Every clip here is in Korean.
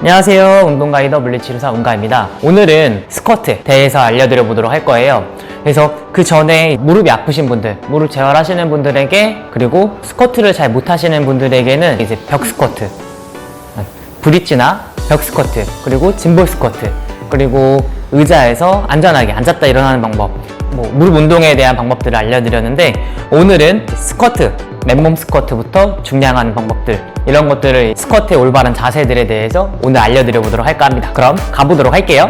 안녕하세요. 운동 가이더 물리치료사 운가입니다. 오늘은 스쿼트 대해서 알려드려 보도록 할 거예요. 그래서 그 전에 무릎이 아프신 분들, 무릎 재활하시는 분들에게 그리고 스쿼트를 잘 못하시는 분들에게는 이제 벽 스쿼트, 브릿지나 벽 스쿼트, 그리고 짐볼 스쿼트, 그리고 의자에서 안전하게 앉았다 일어나는 방법, 뭐 무릎 운동에 대한 방법들을 알려드렸는데 오늘은 스쿼트, 맨몸 스쿼트부터 중량하는 방법들 이런 것들을 스쿼트의 올바른 자세들에 대해서 오늘 알려드려 보도록 할까 합니다. 그럼 가보도록 할게요.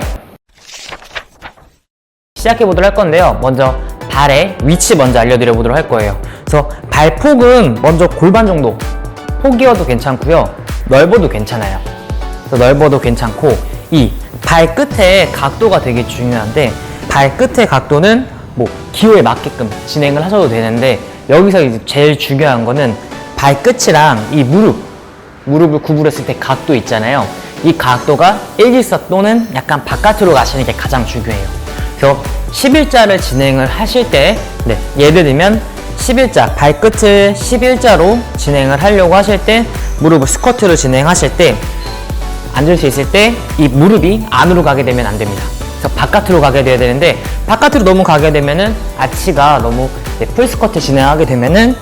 시작해 보도록 할 건데요. 먼저 발의 위치 먼저 알려드려 보도록 할 거예요. 그래서 발폭은 먼저 골반 정도 폭이어도 괜찮고요. 넓어도 괜찮아요. 넓어도 괜찮고 이 발끝의 각도가 되게 중요한데 발끝의 각도는 뭐 기호에 맞게끔 진행을 하셔도 되는데 여기서 이제 제일 중요한 거는 발끝이랑 이 무릎 무릎을 구부렸을 때 각도 있잖아요. 이 각도가 일직선 또는 약간 바깥으로 가시는 게 가장 중요해요. 그래서 11자를 진행을 하실 때, 네, 예를 들면 11자, 발끝을 11자로 진행을 하려고 하실 때, 무릎을 스쿼트로 진행하실 때, 앉을 수 있을 때 이 무릎이 안으로 가게 되면 안 됩니다. 그래서 바깥으로 가게 돼야 되는데 바깥으로 너무 가게 되면은 아치가 너무 네, 풀스쿼트 진행하게 되면은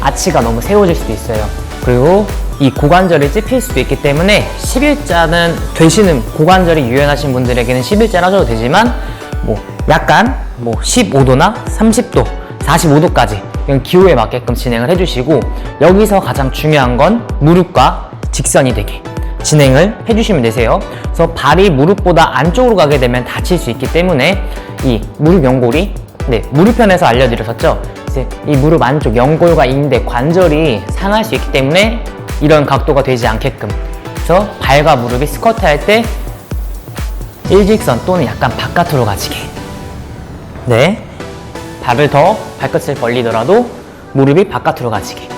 아치가 너무 세워질 수도 있어요. 그리고 이 고관절이 찝힐 수도 있기 때문에 11자는 되시는 고관절이 유연하신 분들에게는 11자를 하셔도 되지만 뭐 약간 뭐 15도나 30도, 45도까지 이런 기호에 맞게끔 진행을 해주시고 여기서 가장 중요한 건 무릎과 직선이 되게 진행을 해주시면 되세요. 그래서 발이 무릎보다 안쪽으로 가게 되면 다칠 수 있기 때문에 이 무릎 연골이 네 무릎편에서 알려드렸었죠. 이제 이 무릎 안쪽 연골과 인대 관절이 상할 수 있기 때문에 이런 각도가 되지 않게끔 그래서 발과 무릎이 스쿼트 할 때 일직선 또는 약간 바깥으로 가지게 네 발을 더 발끝을 벌리더라도 무릎이 바깥으로 가지게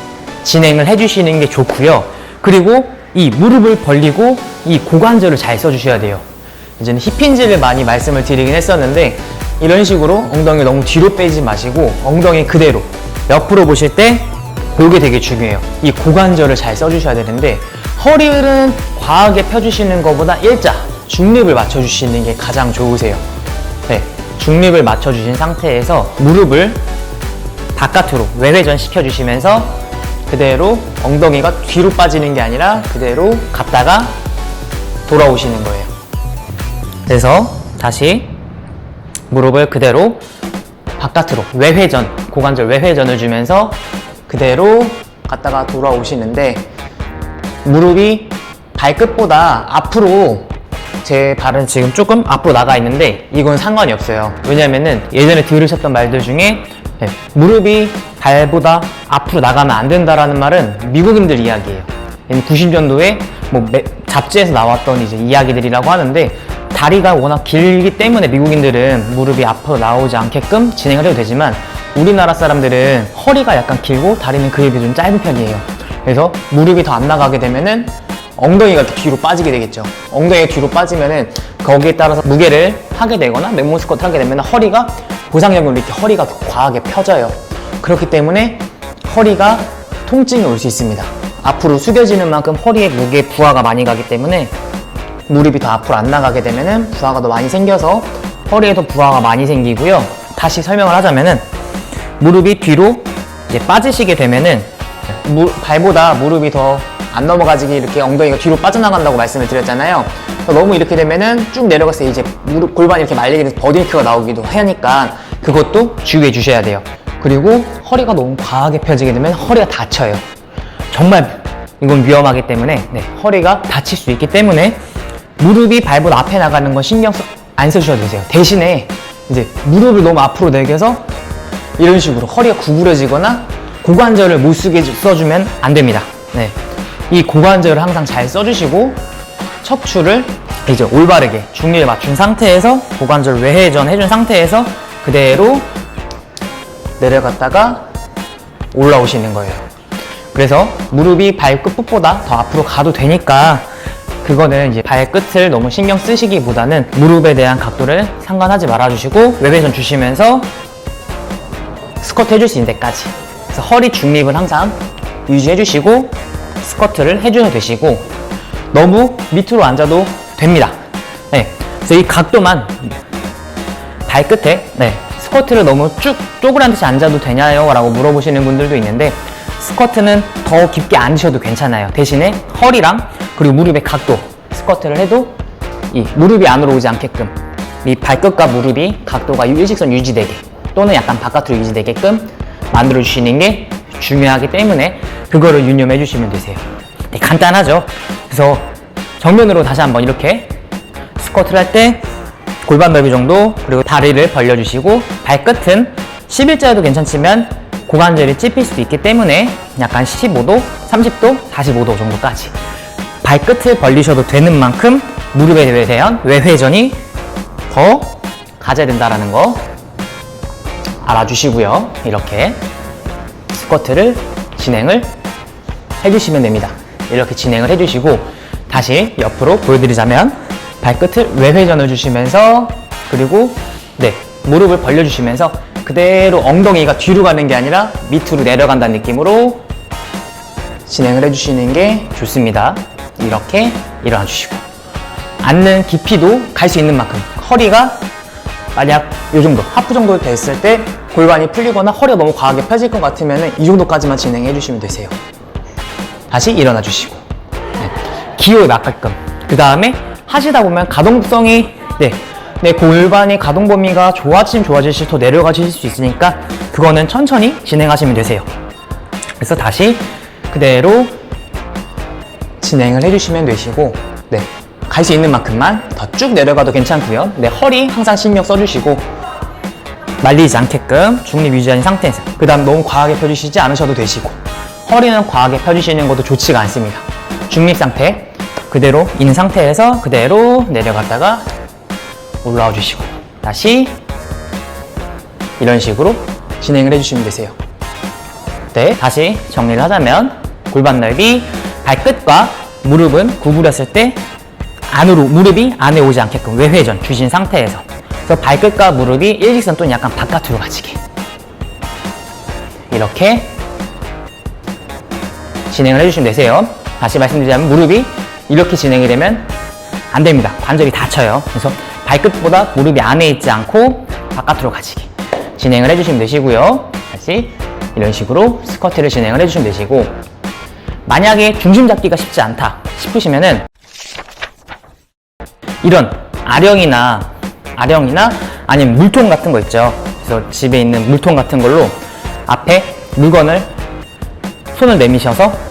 진행을 해주시는 게 좋고요. 그리고 이 무릎을 벌리고 이 고관절을 잘 써주셔야 돼요. 이제는 힙힌지를 많이 말씀을 드리긴 했었는데 이런 식으로 엉덩이 너무 뒤로 빼지 마시고 엉덩이 그대로 옆으로 보실 때 이게 되게 중요해요. 이 고관절을 잘 써주셔야 되는데 허리를 과하게 펴주시는 것보다 일자 중립을 맞춰주시는 게 가장 좋으세요. 네, 중립을 맞춰주신 상태에서 무릎을 바깥으로 외회전 시켜주시면서 그대로 엉덩이가 뒤로 빠지는 게 아니라 그대로 갔다가 돌아오시는 거예요. 그래서 다시 무릎을 그대로 바깥으로 외회전, 고관절 외회전을 주면서 그대로 갔다가 돌아오시는데 무릎이 발끝보다 앞으로 제 발은 지금 조금 앞으로 나가 있는데 이건 상관이 없어요. 왜냐면은 예전에 들으셨던 말들 중에 네, 무릎이 발보다 앞으로 나가면 안 된다라는 말은 미국인들 이야기예요. 90년도에 뭐 매- 잡지에서 나왔던 이제 이야기들이라고 하는데 다리가 워낙 길기 때문에 미국인들은 무릎이 앞으로 나오지 않게끔 진행을 해도 되지만 우리나라 사람들은 허리가 약간 길고 다리는 그에 비해 좀 짧은 편이에요. 그래서 무릎이 더 안 나가게 되면은 엉덩이가 뒤로 빠지게 되겠죠. 엉덩이가 뒤로 빠지면은 거기에 따라서 무게를 하게 되거나 맨몸 스쿼트 하게 되면 허리가 보상력으로 이렇게 허리가 더 과하게 펴져요. 그렇기 때문에 허리가 통증이 올 수 있습니다. 앞으로 숙여지는 만큼 허리에 무게 부하가 많이 가기 때문에 무릎이 더 앞으로 안 나가게 되면은 부하가 더 많이 생겨서 허리에도 부하가 많이 생기고요. 다시 설명을 하자면은 무릎이 뒤로 이제 빠지시게 되면은 무- 발보다 무릎이 더 안 넘어가지게 이렇게 엉덩이가 뒤로 빠져나간다고 말씀을 드렸잖아요. 너무 이렇게 되면은 쭉때 이제 무릎 골반이 이렇게 말리게 돼서 버딩크가 나오기도 하니까 그것도 주의해 주셔야 돼요. 그리고 허리가 너무 과하게 펴지게 되면 허리가 다쳐요. 정말 이건 위험하기 때문에 네, 허리가 다칠 수 있기 때문에 무릎이 발보다 앞에 나가는 건 신경 써- 안 써주셔도 되세요. 대신에 이제 무릎을 너무 앞으로 내겨서 이런 식으로 허리가 구부러지거나 고관절을 못 쓰게 써주면 안 됩니다. 네. 이 고관절을 항상 잘 써주시고 척추를 이제 올바르게 중립을 맞춘 상태에서 고관절 외회전 해준 상태에서 그대로 내려갔다가 올라오시는 거예요. 그래서 무릎이 발끝보다 더 앞으로 가도 되니까 그거는 이제 발끝을 너무 신경 쓰시기보다는 무릎에 대한 각도를 상관하지 말아주시고 외배전 주시면서 스쿼트 해줄 수 있는 데까지 그래서 허리 중립을 항상 유지해 주시고 스쿼트를 해주셔도 되시고 너무 밑으로 앉아도 됩니다. 네. 그래서 이 각도만 발끝에 네, 스쿼트를 너무 쭉 쪼그란 듯이 앉아도 되냐요? 라고 물어보시는 분들도 있는데 스쿼트는 더 깊게 앉으셔도 괜찮아요. 대신에 허리랑 그리고 무릎의 각도 스쿼트를 해도 이 무릎이 안으로 오지 않게끔 이 발끝과 무릎이 각도가 일직선 유지되게 또는 약간 바깥으로 유지되게끔 만들어 주시는 게 중요하기 때문에 그거를 유념해 주시면 되세요. 네, 간단하죠. 그래서 정면으로 다시 한번 이렇게 스쿼트를 할 때 골반 넓이 정도 그리고 다리를 벌려주시고 발끝은 11자여도 괜찮지만 고관절이 찝힐 수도 있기 때문에 약간 15도, 30도, 45도 정도까지 발끝을 벌리셔도 되는 만큼 무릎에 대한 외회전이 더 가져야 된다라는 거 알아주시고요. 이렇게 스쿼트를 진행을 해주시면 됩니다. 이렇게 진행을 해주시고 다시 옆으로 보여드리자면 발끝을 외회전을 주시면서 그리고 네 무릎을 벌려주시면서 그대로 엉덩이가 뒤로 가는 게 아니라 밑으로 내려간다는 느낌으로 진행을 해주시는 게 좋습니다. 이렇게 일어나 주시고 앉는 깊이도 갈 수 있는 만큼 허리가 만약 이 정도 하프 정도 됐을 때 골반이 풀리거나 허리가 너무 과하게 펴질 것 같으면 이 정도까지만 진행해 주시면 되세요. 다시 일어나 주시고 네. 기호에 맞게끔 그 다음에 하시다 보면 가동성이 네, 내 골반의 가동 범위가 좋아지면 좋아질수록 더 내려가실 수 있으니까 그거는 천천히 진행하시면 되세요. 그래서 다시 그대로 진행을 해주시면 되시고 네, 갈 수 있는 만큼만 더 쭉 내려가도 괜찮고요. 네, 허리 항상 신경 써주시고 말리지 않게끔 중립 유지한 상태에서 그 다음 너무 과하게 펴주시지 않으셔도 되시고 허리는 과하게 펴주시는 것도 좋지가 않습니다. 중립 상태 그대로 있는 상태에서 그대로 내려갔다가 올라와 주시고 다시 이런 식으로 진행을 해주시면 되세요. 네, 다시 정리를 하자면 골반 넓이 발끝과 무릎은 구부렸을 때 안으로 무릎이 안에 오지 않게끔 외회전 주신 상태에서 그래서 발끝과 무릎이 일직선 또는 약간 바깥으로 가지게 이렇게 진행을 해주시면 되세요. 다시 말씀드리자면 무릎이 이렇게 진행이 되면 안 됩니다. 관절이 다쳐요. 그래서 발끝보다 무릎이 안에 있지 않고 바깥으로 가지게 진행을 해주시면 되시고요. 다시 이런 식으로 스쿼트를 진행을 해주시면 되시고 만약에 중심 잡기가 쉽지 않다 싶으시면은 이런 아령이나 아령이나 아니면 물통 같은 거 있죠. 그래서 집에 있는 물통 같은 걸로 앞에 물건을 손을 내미셔서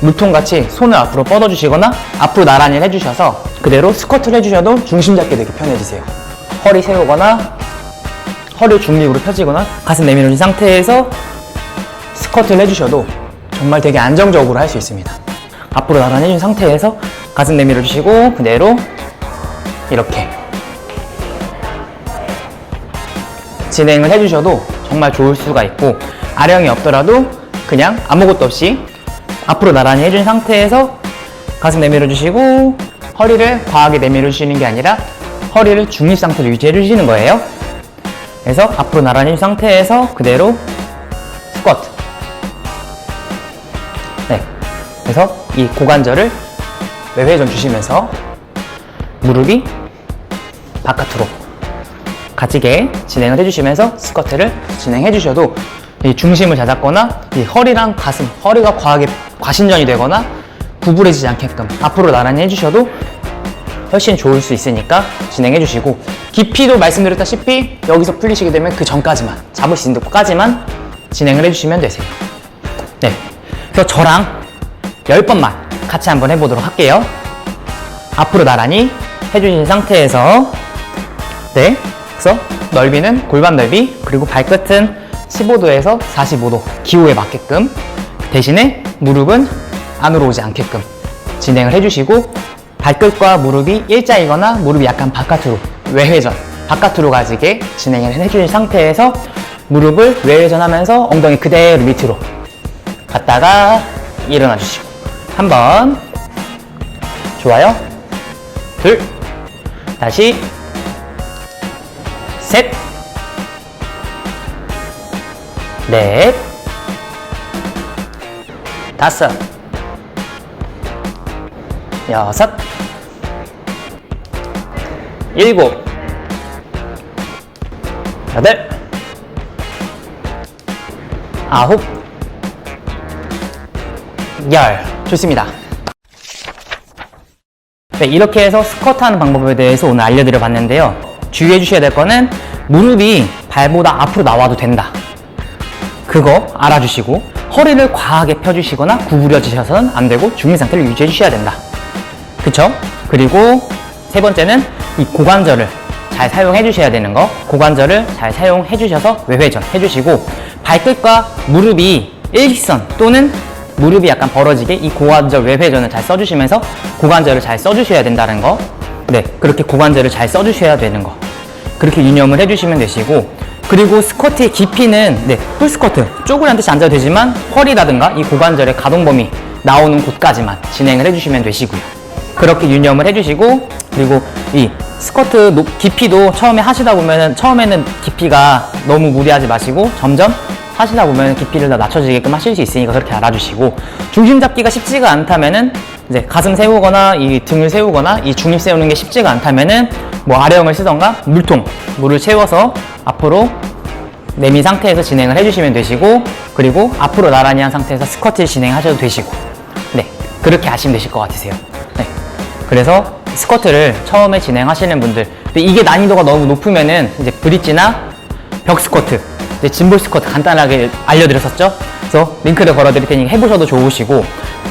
물통같이 손을 앞으로 뻗어주시거나 앞으로 나란히 해주셔서 그대로 스쿼트를 해주셔도 중심 잡기 되게 편해지세요. 허리 세우거나 허리 중립으로 펴지거나 가슴 내밀어진 상태에서 스쿼트를 해주셔도 정말 되게 안정적으로 할 수 있습니다. 앞으로 나란히 해준 상태에서 가슴 내밀어 주시고 그대로 이렇게 진행을 해주셔도 정말 좋을 수가 있고 아령이 없더라도 그냥 아무것도 없이 앞으로 나란히 해준 상태에서 가슴 내밀어 주시고 허리를 과하게 내밀어 주시는 게 아니라 허리를 중립 상태로 유지해 주시는 거예요. 그래서 앞으로 나란히 상태에서 그대로 스쿼트. 네. 그래서 이 고관절을 외회전 주시면서 무릎이 바깥으로 가지게 진행을 해주시면서 스쿼트를 진행해 주셔도 이 중심을 잡았거나 이 허리랑 가슴, 허리가 과하게 과신전이 되거나 구부러지지 않게끔 앞으로 나란히 해주셔도 훨씬 좋을 수 있으니까 진행해 주시고 깊이도 말씀드렸다시피 여기서 풀리시게 되면 그 전까지만 잡을 수 있는 것까지만 진행을 해주시면 되세요. 네. 그래서 저랑 10번만 같이 한번 해보도록 할게요. 앞으로 나란히 해주신 상태에서 네. 그래서 넓이는 골반 넓이 그리고 발끝은 15도에서 45도 기호에 맞게끔 대신에 무릎은 안으로 오지 않게끔 진행을 해주시고 발끝과 무릎이 일자이거나 무릎이 약간 바깥으로 외회전 바깥으로 가지게 진행을 해주신 상태에서 무릎을 외회전하면서 엉덩이 그대로 밑으로 갔다가 일어나 주시고. 한 번. 좋아요. 둘. 다시. 셋. 넷, 다섯, 여섯, 일곱, 여덟, 아홉, 열. 좋습니다. 네, 이렇게 해서 스쿼트 하는 방법에 대해서 오늘 알려드려 봤는데요. 주의해 주셔야 될 거는 무릎이 발보다 앞으로 나와도 된다. 그거 알아주시고 허리를 과하게 펴주시거나 구부려지셔서는 안 되고 중립 상태를 유지해 주셔야 된다. 그쵸? 그리고 세 번째는 이 고관절을 잘 사용해 주셔야 되는 거. 고관절을 잘 사용해 주셔서 외회전 해 주시고 발끝과 무릎이 일직선 또는 무릎이 약간 벌어지게 이 고관절 외회전을 잘 써주시면서 고관절을 잘 써주셔야 된다는 거. 네, 그렇게 고관절을 잘 써주셔야 되는 거. 그렇게 유념을 해주시면 되시고 그리고 스쿼트의 깊이는 네, 풀스쿼트 쪼그란 듯이 앉아도 되지만 허리라든가 이 고관절의 가동 범위 나오는 곳까지만 진행을 해주시면 되시고요. 그렇게 유념을 해주시고 그리고 이 스쿼트 높- 깊이도 처음에 하시다 보면은 처음에는 깊이가 너무 무리하지 마시고 점점 하시다 보면 깊이를 더 낮춰지게끔 하실 수 있으니까 그렇게 알아주시고 중심 잡기가 쉽지가 않다면은 이제 가슴 세우거나 이 등을 세우거나 이 중립 세우는 게 쉽지가 않다면은 뭐 아래형을 쓰던가 물통 물을 채워서 앞으로 내민 상태에서 진행을 해주시면 되시고 그리고 앞으로 나란히 한 상태에서 스쿼트를 진행하셔도 되시고. 네 그렇게 하시면 되실 것 같으세요. 네. 그래서 스쿼트를 처음에 진행하시는 분들 이게 난이도가 너무 높으면은 이제 브릿지나 벽 스쿼트 이제 짐볼 스쿼트 간단하게 알려드렸었죠 그래서 링크를 걸어드릴 테니 해보셔도 좋으시고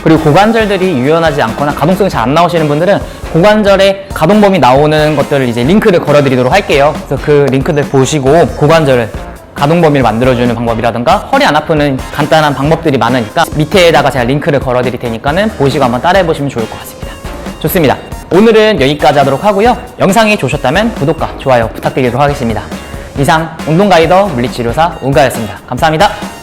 그리고 고관절들이 유연하지 않거나 가동성이 잘 안 나오시는 분들은 고관절의 가동 범위 나오는 것들을 이제 링크를 걸어드리도록 할게요 그래서 그 링크들 보시고 고관절을 가동 범위를 만들어주는 방법이라든가 허리 안 아프는 간단한 방법들이 많으니까 밑에다가 제가 링크를 걸어드릴 테니까는 보시고 한번 따라해 보시면 좋을 것 같습니다. 좋습니다. 오늘은 여기까지 하도록 하고요. 영상이 좋으셨다면 구독과 좋아요 부탁드리도록 하겠습니다. 이상 운동 가이더 물리치료사 운가였습니다. 감사합니다.